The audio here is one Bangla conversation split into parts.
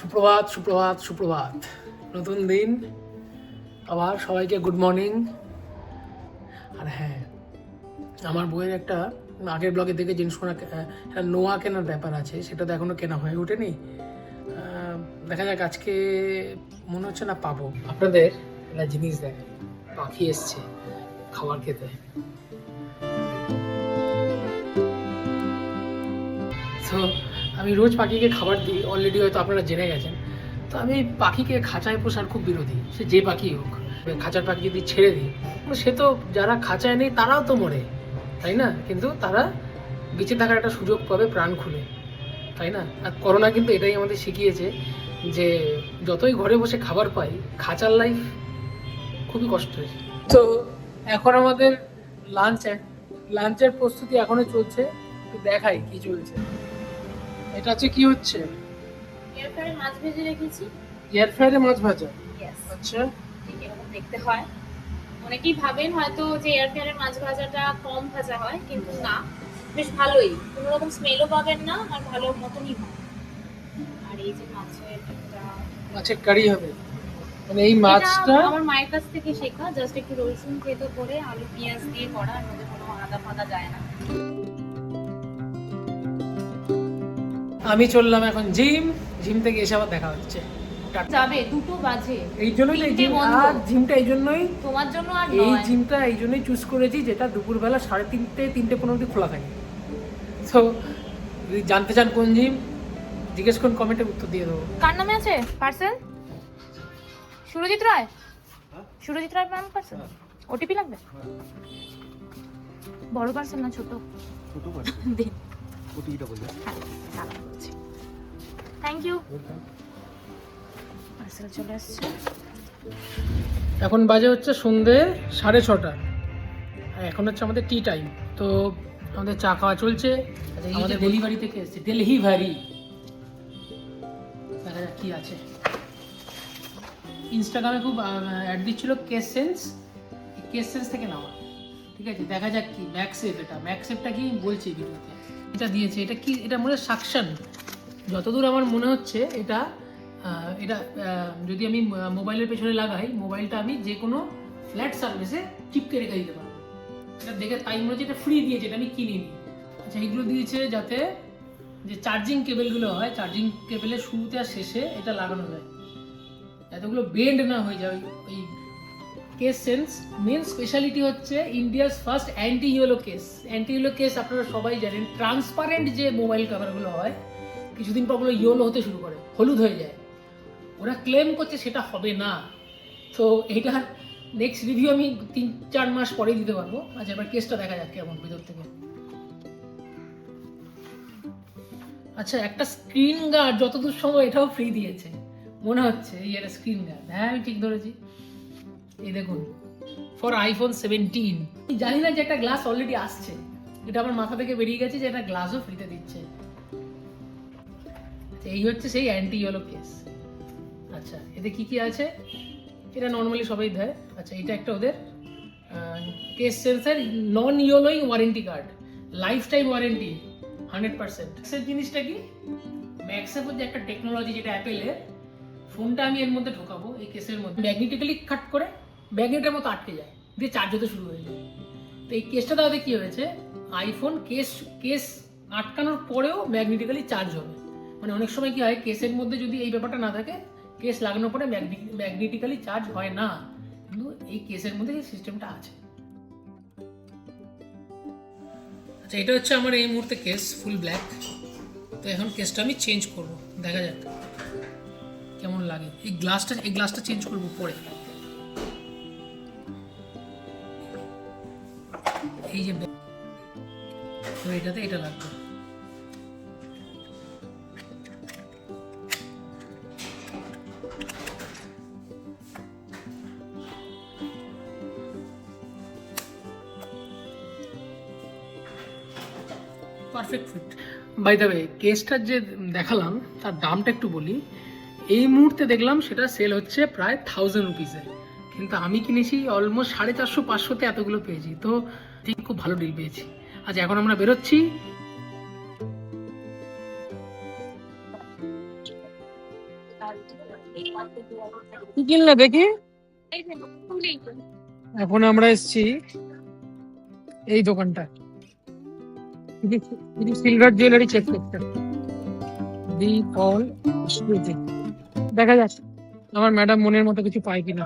সুপ্রভাত সুপ্রভাত সুপ্রভাত। নতুন দিন। আবার সবাইকে গুড মর্নিং আর হ্যাঁ আমার বইয়ের একটা আগের ব্লগে দেখে জিনিস কোনো একটা নোয়া কেনার ব্যাপার আছে, সেটা তো এখনও কেনা হয়ে ওঠেনি। দেখা যাক আজকে মনে হচ্ছে না পাবো। আপনাদের একটা জিনিস দেখ পাখি এসছে। খাবার খেতে। তো আমি রোজ পাখিকে খাবার দিই অলরেডি হয়তো আপনারা জেনে গেছেন। তো আমি পাখিকে খাঁচায় পোষার খুব বিরোধী, সে যে পাখি হোক। খাঁচার পাখি যদি ছেড়ে দিই সে তো যারা খাঁচায় নেই, তারাও তো মরে, তাই না? কিন্তু তারা বেঁচে থাকার একটা সুযোগ পাবে প্রাণ খুলে, তাই না? আর করোনা কিন্তু এটাই আমাদের শিখিয়েছে যে যতই ঘরে বসে খাবার পাই, খাঁচার লাইফ খুবই কষ্টের। তো এখন আমাদের লাঞ্চ লাঞ্চের প্রস্তুতি এখনও চলছে একটু দেখাই কি চলছে। এটা হচ্ছে কি হচ্ছে? এয়ারফ্রায়ারে মাছ ভেজে রেখেছি। এয়ার ফ্রায়ারে মাছ ভাজা? আচ্ছা। ঠিক এরকম দেখতে হয়। অনেকেই ভাবেন হয়তো যে এয়ারফ্রায়ারে মাছ ভাজাটা কম ভাজা হয় কিন্তু না। বেশ ভালোই। কোনো রকম স্মেলও পাবেন না আর ভালো মতনই হয়। আর এই যে মাছের একটা মাছের কারি হবে। মানে এই মাছটা আমার মায়ের কাছ থেকে শেখা জাস্ট একটু রসুন থেতো করে আলু পেঁয়াজ দিয়ে করা আর মধ্যে কোনো আদা ফাদা যায় না। আমি চললাম এখন জিম জিম থেকে এসে আবার দেখা হচ্ছে। যাবে দুটো বাজে। এই জন্যই তো জিম আর জিমটা এই জন্যই তোমার জন্য আর এই জিমটা এই জন্যই চুজ করেছি যেটা দুপুরবেলা সাড়ে তিনটে তিনটে পনেরো অবধি খোলা থাকে। তো জানতে চান কোন জিম জিজ্ঞেস করুন কমেন্টে উত্তর দিয়ে দেবো। কার নামে আছে? Parcel? Surajit Roy? Surajit Roy ma'am parcel OTP লাগবে? বড় পার্সেল না ছোট? ছোট পার্সেল। দিন। ওটিটা বলবে হ্যাঁ থ্যাংক ইউ পার্সেল চলে আসছে। এখন বাজে হচ্ছে সন্ধে সাড়ে ছটা। এখন হচ্ছে আমাদের টি টাইম তো আমাদের চা খাওয়া চলছে। আমাদের ডেলিভারি থেকে এসেছে ডেলিভারি দেখা যাক কি আছে। ইনস্টাগ্রামে খুব অ্যাড দিচ্ছিল কেস সেন্স কেস সেন্স থেকে নেওয়া ঠিক আছে? দেখা যাক কি। ম্যাক্সেপ এটা। ম্যাক্সেপটা কি বলছি ভিডিওতে। এটা দিয়েছে। এটা কি? এটা মনে হয় সাকশন। যতদূর আমার মনে হচ্ছে, এটা এটা যদি আমি মোবাইলের পেছনে লাগাই, মোবাইলটা আমি যে কোনো ফ্ল্যাট সার্ভিসে চিপকে রেখে দিতে পারব। এটা দেখে তাই মনে হচ্ছে এটা ফ্রি দিয়েছে, এটা আমি কিনিনি আচ্ছা এইগুলো দিয়েছে যাতে যে চার্জিং কেবেলগুলো হয় চার্জিং কেবেলের শুরুতে আর শেষে এটা লাগানো যায়। যাতে ওগুলো বেন্ড না হয়ে যায়। ওই- কেস সেন্স মেন স্পেশালিটি হচ্ছে India's first anti yellow case anti yellow case আপনারা সবাই জানেন ট্রান্সপারেন্ট যে মোবাইল কভারগুলো হয়, কিছুদিন পর ওগুলো ইয়েলো হতে শুরু করে, হলুদ হয়ে যায়। ওরা ক্লেম করছে সেটা হবে না। তো এইটা নেক্সট রিভিউ আমি তিন, চার মাস পরেই দিতে পারব। আচ্ছা এবার কেসটা দেখা যাক কেমন, ভিতর থেকে। আচ্ছা একটা স্ক্রিন গার্ড যতদূর সময় এটাও ফ্রি দিয়েছে। মনে হচ্ছে এই একটা স্ক্রিন গার্ড হ্যাঁ আমি ঠিক ধরেছি। এই দেখুন ফর আইফোন সেভেন্টিন জানি না যে একটা গ্লাস অলরেডি আসছে। এটা আমার মাথা থেকে বেরিয়ে গেছে যে একটা গ্লাসও ফ্রিতে দিচ্ছে। আচ্ছা, এই হচ্ছে সেই অ্যান্টি ইয়েলো কেস আচ্ছা এতে কি কি আছে? এটা নর্মালি সবাই দেয়। আচ্ছা এটা একটা ওদের case sensor non ইয়েলোই warranty card lifetime warranty hundred percent জিনিসটা কি? ম্যাক্সেপ যে একটা টেকনোলজি যেটা অ্যাপেলের ফোনটা আমি এর মধ্যে ঢোকাবো, এই কেসের মধ্যে। ম্যাগনেটিক্যালি কাট করে ম্যাগনেটের মতো আটকে যায়, দিয়ে চার্জ হতে শুরু হয়ে যায়। তো এই কেসটা তাহলে কি হয়েছে? আইফোন কেস কেস আটকানোর পরেও ম্যাগনেটিক্যালি চার্জ হবে। মানে অনেক সময় কি হয়, কেসের মধ্যে যদি এই ব্যাপারটা না থাকে, কেস লাগানোর পরে ম্যাগনেটিক্যালি চার্জ হয় না। কিন্তু এই কেসের মধ্যে এই সিস্টেমটা আছে। আচ্ছা এটা হচ্ছে আমার এই মুহূর্তে কেস ফুল ব্ল্যাক তো এখন কেসটা আমি চেঞ্জ করব, দেখা যাক। কেমন লাগে? এই গ্লাসটা এই গ্লাসটা চেঞ্জ করব পরে। এই যে এটাতে এটা লাগবে। Perfect fit by the way কেসটার যে দেখালাম, তার দামটা একটু বলি। এই মুহূর্তে দেখলাম সেটা সেল হচ্ছে প্রায় থাউজেন্ড রুপিসে কিন্তু আমি কিনেছি অলমোস্ট সাড়ে চারশো পাঁচশোতে এতগুলো পেয়েছি। তো ঠিক খুব ভালো ডিল পেয়েছি। আচ্ছা এখন আমরা বেরোচ্ছি। কি কিনলে দেখি। এখন আমরা এসেছি এই দোকানটা সিলভার জুয়েলারি চেক করতে। দি স্মৃতি দেখা যাচ্ছে আমার ম্যাডাম মনের মতো কিছু পায় কিনা।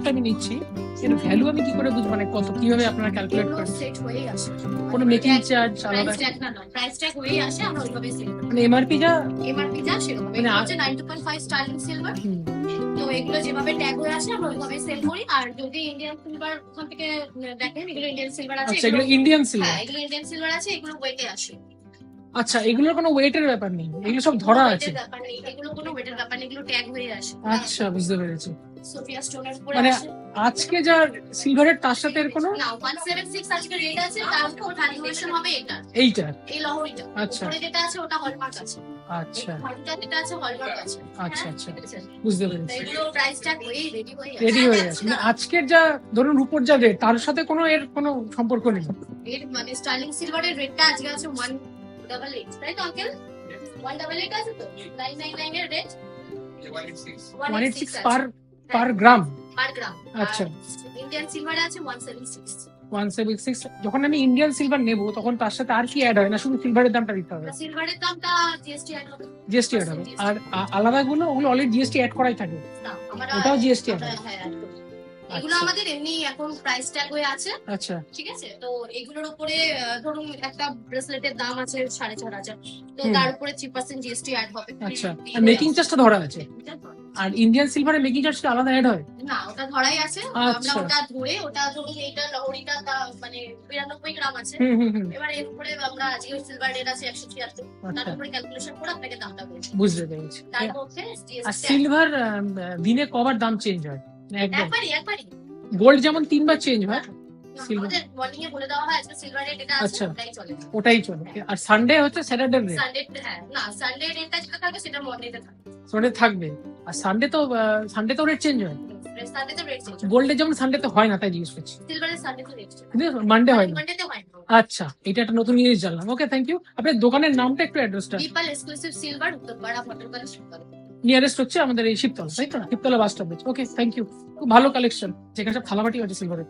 প্রোডাক্টটা আমি নিচ্ছি এর ভ্যালু আমি কি করে বুঝব? মানে কত কীভাবে আপনারা ক্যালকুলেট করেন সেট হয়েই আসে। কোনো মেকিং চার্জ আলাদা? প্রাইস ট্যাগ না না প্রাইস ট্যাগ হয়েই আসে আমরা ওইভাবে সেল করি। মানে এমআরপি যা এমআরপি যা সেরকম মানে এগুলো আ- হচ্ছে 9.5 স্টার্লিং সিলভার তো এগুলো যেভাবে ট্যাগ হয়ে আসে আমরা ওইভাবে সেল করি। আর যদি ইন্ডিয়ান সিলভার ওখান থেকে দেখেন এগুলো ইন্ডিয়ান সিলভার আছে আচ্ছা এগুলো ইন্ডিয়ান সিলভার হ্যাঁ এগুলো ইন্ডিয়ান সিলভার আছে এগুলো ওয়েটে আসে। আচ্ছা এগুলোর কোনো ওয়েটের ব্যাপার নেই। এগুলো সব ধরা আছে। এগুলো কোনো ওয়েটের ব্যাপার নেই এগুলো ট্যাগ হয়ে আসে। আচ্ছা বুঝতে পেরেছি। সোফিয়া স্টোনের উপরে মানে আজকে যা সিলভারের তার সাথে এর কোনো? না 176 আজকে রেট আছে তার উপর ভ্যালুয়েশন হবে এটা। এইটা? এই লহরিটা। আচ্ছা। উপরে যেটা আছে ওটা হলমার্ক আছে। আচ্ছা। ঘরটা যেটা আছে হলমার্ক আছে। আচ্ছা আচ্ছা। বুঝতে পেরেছি। এগুলো প্রাইস ট্যাগ হয়েই রেডি হয়ে আছে। রেডি হয়ে গেছে। মানে আজকের যা ধরুন রূপোর যা রেট তার সাথে কোনো এর কোনো সম্পর্ক নেই? এর মানে স্টার্লিং সিলভারের রেটটা আজকে আছে ওয়ান ডাবল এইট তাই তো আঙ্কেল ওয়ান ডাবল এইট আছে তো? নাইন নাইন নাইন এর rate one eight six per per gram per gram আচ্ছা। ইন্ডিয়ান সিলভারে আছে one seven six one seven six যখন আমি ইন্ডিয়ান সিলভার নেব তখন তার সাথে আর কি অ্যাড হয়? না শুধু সিলভারের দামটা দিতে হবে? সিলভারের দামটা জিএসটি অ্যাড হবে। জিএসটি অ্যাড হবে। আর আলাদা গুলো ওগুলো অলরেডি জিএসটি অ্যাড করাই থাকে। ওটাও জিএসটি অ্যাড করি। এগুলো আচ্ছা। আমাদের এমনি এখন প্রাইস ট্যাগ হয়ে আছে। আচ্ছা। ঠিক আছে? তো এগুলোর উপরে ধরুন একটা ব্রেসলেটের দাম আছে সাড়ে চার হাজার। তো। তার উপরে থ্রি পার্সেন্ট জিএসটি অ্যাড হবে। আচ্ছা। মেকিং চার্জটা ধরা আছে। আর ইন্ডিয়ান সিলভারে মেকিং চার্জটা আলাদা অ্যাড হয়? না ওটা ধরাই আছে। আমরা আচ্ছা। ওটা ধরে ওটা ধরুন এইটা লহরিটা মানে বিরানব্বই গ্রাম আছে। এবার এর উপরে আমরা আজকে সিলভার রেট আছে একশো ছিয়াত্তর। তার আচ্ছা উপরে ক্যালকুলেশন করে আপনাকে দামটা বলছি। বুঝতে পেরেছি। তার মধ্যে আর সিলভার দিনে কবার দাম চেঞ্জ হয়? একবারই একবারই গোল্ড যেমন তিনবার চেঞ্জ হয়। না, মর্নিং এ বলে দেওয়া হয় আজকে সিলভার রেট এটা আছে আচ্ছা। ওটাই চলে ওটাই চলে। আর সানডে হচ্ছে স্যাটারডে সানডে হ্যাঁ। না সানডে যেটা থাকবে সেটা মর্নিংতে থাকবে। সানডে থাকবে। আর সানডে তো সানডে তো রেট চেঞ্জ হয়। গোল্ডে যেমন সানডে তো হয় না তাই জিজ্ঞেস করছি। সিলভারের মানডে হয়। না। আচ্ছা এটা একটা নতুন জিনিস জানলাম। ওকে থ্যাংক ইউ আপনার দোকানের নামটা একটু অ্যাড্রেসটা এক্সক্লুসিভ সিলভার উত্তরপাড়া নিয়ারেস্ট হচ্ছে আমাদের এই শিবতলা তাই তো? Shibtala bus stoppage okay thank you খুব ভালো কালেকশন যেখানে সব থালাবাটি আছে সিলভারে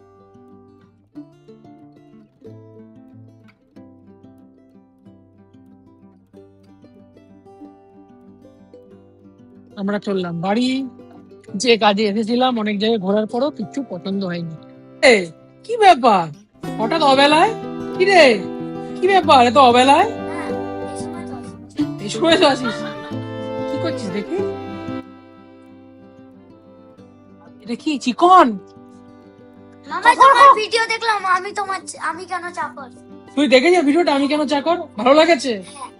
আমরা চললাম। বাড়ি যে কাজে এসেছিলাম অনেক জায়গায় ঘোরার পরও কিচ্ছু পছন্দ হয়নি। এ কি ব্যাপার? হঠাৎ অবেলায়? কি রে? কি ব্যাপার এত অবেলায়? এই সময় তো আসিস। কি করছিস দেখি? এটা কি চিকন? মামা তোমার ভিডিও দেখলাম আমি তোমার আমি কেন চাকর? তুই দেখেছিস ভিডিওটা আমি কেন চাকর? ভালো লাগেছে?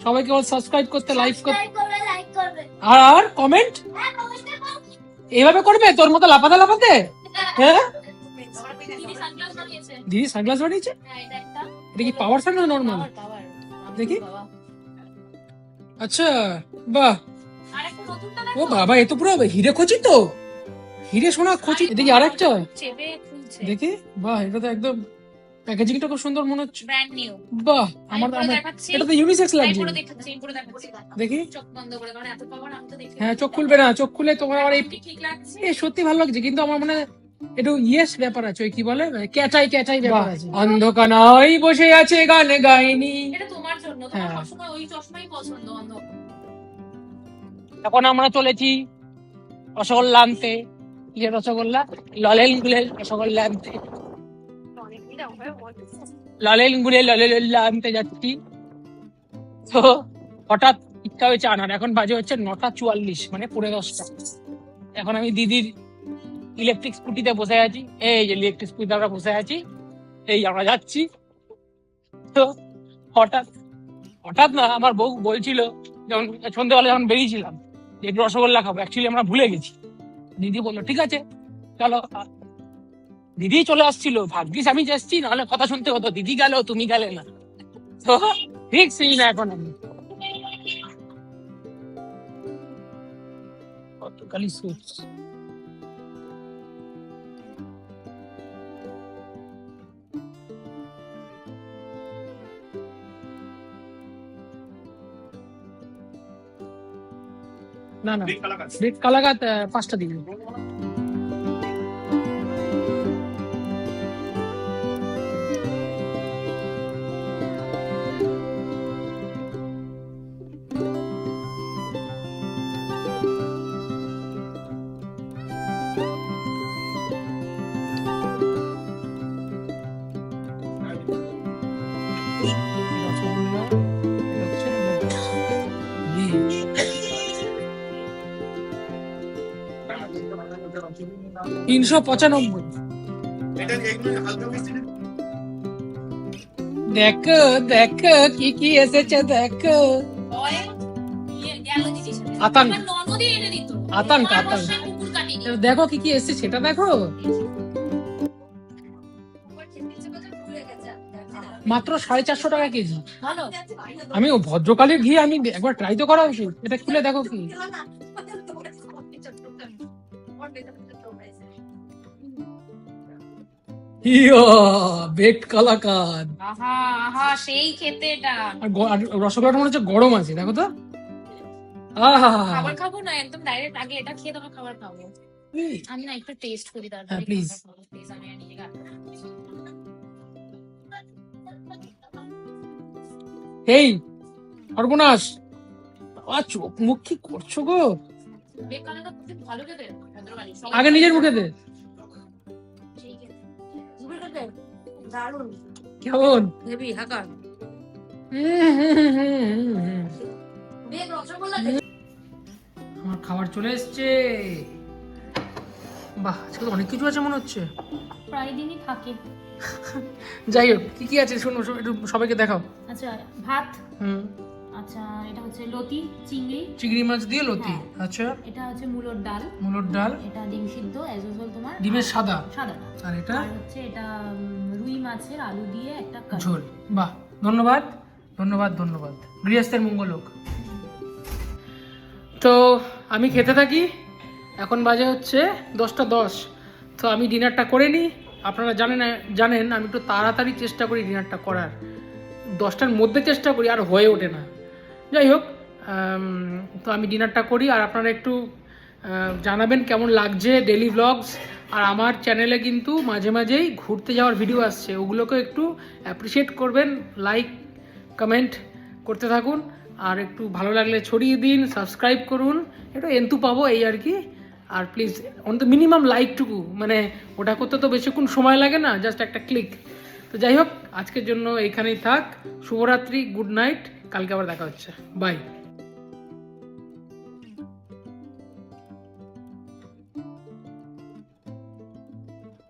সবাইকে বল সাবস্ক্রাইব করতে লাইক করতে। আর আর কমেন্ট এইভাবে করবে? তোর মতো লাপাতে লাপাতে হ্যাঁ? দিদি সানগ্লাস বানিয়েছে? কি পাওয়ার সান না নর্মাল দেখি। আচ্ছা বাহ। ও বাবা, এ তো পুরো হিরে খচি তো। হিরে সোনা খচি। দেখি আরেকটা। দেখি। বাহ, এটা তো একদম প্যাকেজিংটা খুব সুন্দর মনে হচ্ছে। ব্র্যান্ড নিউ বাহ আমার আমার এটা তো ইউনিসেক্স লাগছে। পুরো দেখাচ্ছি পুরো দেখাচ্ছি। দেখি। চোখ বন্ধ করে কারণ এত পাওয়ার আমি তো দেখি হ্যাঁ চোখ খুলবে না চোখ খুলে তোমার আবার এই ঠিক লাগছে। এ সত্যি ভালো লাগছে কিন্তু আমার মনে একটু ইয়েস ব্যাপার আছে ওই কি বলে? ক্যাচাই ক্যাচাই ব্যাপার আছে। অন্ধকানাই বসে আছে গানে গাইনি। এটা তোমার জন্য তোমার হ্যাঁ। সবসময় ওই চশমাই পছন্দ অন্ধ। এখন আমরা চলেছি রসগোল্লা আনতে কি যে রসগোল্লা? ললেল গুলেল রসগোল্লা আনতে গুলেল ললেল্লা আনতে যাচ্ছি। তো হঠাৎ ইচ্ছা হয়েছে আনার। এখন বাজে হচ্ছে নটা চুয়াল্লিশ মানে পনেরো দশটা। এখন আমি দিদির ইলেকট্রিক স্কুটিতে বসে আছি। এই যে ইলেকট্রিক স্কুটিতে আমরা বসে আছি এই আমরা যাচ্ছি। তো হঠাৎ হঠাৎ না আমার বউ বলছিল যখন সন্ধ্যেবেলা যখন বেরিয়েছিলাম যে একটু রসগোল্লা খাব। অ্যাকচুয়ালি আমরা ভুলে গেছি। দিদি বলল ঠিক আছে চলো দিদি চলে আসছিল। ভাগ্যিস আমি যাচ্ছি নাহলে কথা শুনতে হতো। দিদি গেল তুমি গেলে না। তো ঠিক সেই না এখন আমি। সুচ। না না। রেড আহ, পাঁচটা দিন। তিনশো পঁচানব্বই। দেখো দেখো কি কি এসেছে দেখো। আতঙ্ক। আতঙ্ক, আতঙ্ক। দেখো কি কি এসেছে সেটা দেখো। মাত্র সাড়ে চারশো টাকা কেজি। আমি ও ভদ্রকালের ঘি আমি একবার ট্রাই তো করা উচিত। এটা খুলে দেখো কি। ইয়া বেক কালাকাদ আহা আহা সেই খেতে এটা আর রসগোল্লাটা মনে হচ্ছে গরম আছে দেখো তো। আহা। খাবার খাব না একদম ডাইরেক্ট আগে এটা খেয়ে তোমার খাবার খাব। আমি না একটু টেস্ট করি তারপরে হ্যাঁ. প্লিজ আমি আ, চোখ মুখ কি করছ গো? আগে নিজের মুখে দে। কেমন? হেভি হাকার। আমার খাবার চলে এসছে। বাহ আজকে তো অনেক কিছু আছে মনে হচ্ছে। প্রায় দিনই থাকে। যাই হোক কি কি আছে? শোনো শোনো, একটু সবাইকে দেখাও। আচ্ছা ভাত। হুম। আচ্ছা এটা হচ্ছে লতি চিংড়ি। চিংড়ি মাছ দিয়ে লতি? হ্যাঁ। আচ্ছা। এটা হচ্ছে মূলোর ডাল। মুলোর ডাল। এটা ডিম সিদ্ধ অ্যাজ ইউজুয়াল তোমার। ডিমের সাদা। সাদাটা। আর এটা? হচ্ছে এটা রুই মাছের আলু দিয়ে একটা। ঝোল। বাহ ধন্যবাদ। ধন্যবাদ ধন্যবাদ। গৃহস্থের মঙ্গল হোক। তো আমি খেতে থাকি। এখন বাজে হচ্ছে দশটা দশ। তো আমি ডিনারটা করে নিই। আপনারা জানেন জানেন আমি একটু তাড়াতাড়ি চেষ্টা করি ডিনারটা করার। দশটার মধ্যে চেষ্টা করি আর হয়ে ওঠে না। যাই হোক তো আমি ডিনারটা করি আর আপনারা একটু জানাবেন কেমন লাগছে ডেলি ব্লগস আর আমার চ্যানেলে কিন্তু মাঝে মাঝেই ঘুরতে যাওয়ার ভিডিও আসছে। ওগুলোকে একটু অ্যাপ্রিসিয়েট করবেন লাইক কমেন্ট করতে থাকুন। আর একটু ভালো লাগলে ছড়িয়ে দিন সাবস্ক্রাইব করুন। একটু এন্তু পাবো এই আর কি। আর প্লিজ অন্তত মিনিমাম লাইকটুকু মানে ওটা করতে তো বেশিক্ষণ সময় লাগে না জাস্ট একটা ক্লিক তো যাই হোক আজকের জন্য এইখানেই থাক। শুভরাত্রি গুড নাইট কালকে আবার দেখা হচ্ছে। বাই